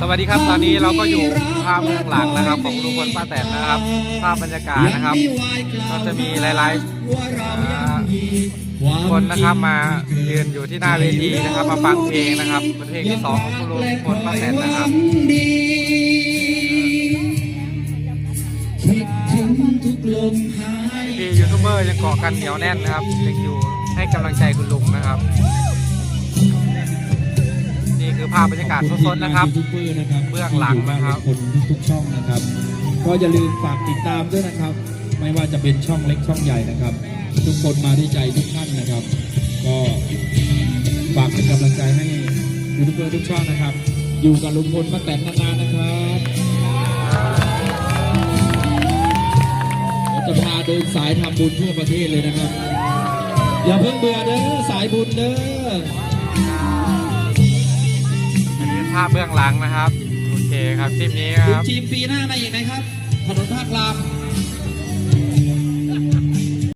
สวัสดีครับตอนนี้เราก็อยู่ภาพเบื้องหลังนะครับ ของลุงพลป้าแตนนะครับภาพบรรยากาศนะครับ ก็จะมีหลายๆคนนะครับมายืนอยู่ที่หน้าเวทีนะครับ มาฟังเพลงนะครับเป็นเพลงที่สองของคุณลุงพลป้าแตนนะครับดีคิดถึงทุกลมหายพี่ยูทูบเบอร์ยังเกาะกันเหนียวแน่นนะครับยังอยู่ให้กำลังใจคุณลุงนะครับนี่คือ ภาพบรรยากาศสดๆนะครับยูทูบเบอร์นะครับเบื้องหลังนะครับคนทุกๆช่องนะครับ ก็อย่าลืมฝากติดตามด้วยนะครับ ไม่ว่าจะเป็นช่องเล็กช่องใหญ่นะครับ ทุกคนมาด้วยใจทุกท่านนะครับ ก็ฝากเป็นกำลังใจให้ยูทูบเบอร์ทุกช่องนะครับ อยู่กับลุงพลป้าแตนนานๆนะครับเราจะพาเดินสายทำบุญทั่วประเทศเลยนะครับ อย่าเพิ่งเบื่อเด้อสายบุญเด้ออันนี้ภาพเบื้องหลังนะครับ โอเคครับคลิปนี้ครับทีมปีหน้ามาอีกไหมครับถนนภาคราม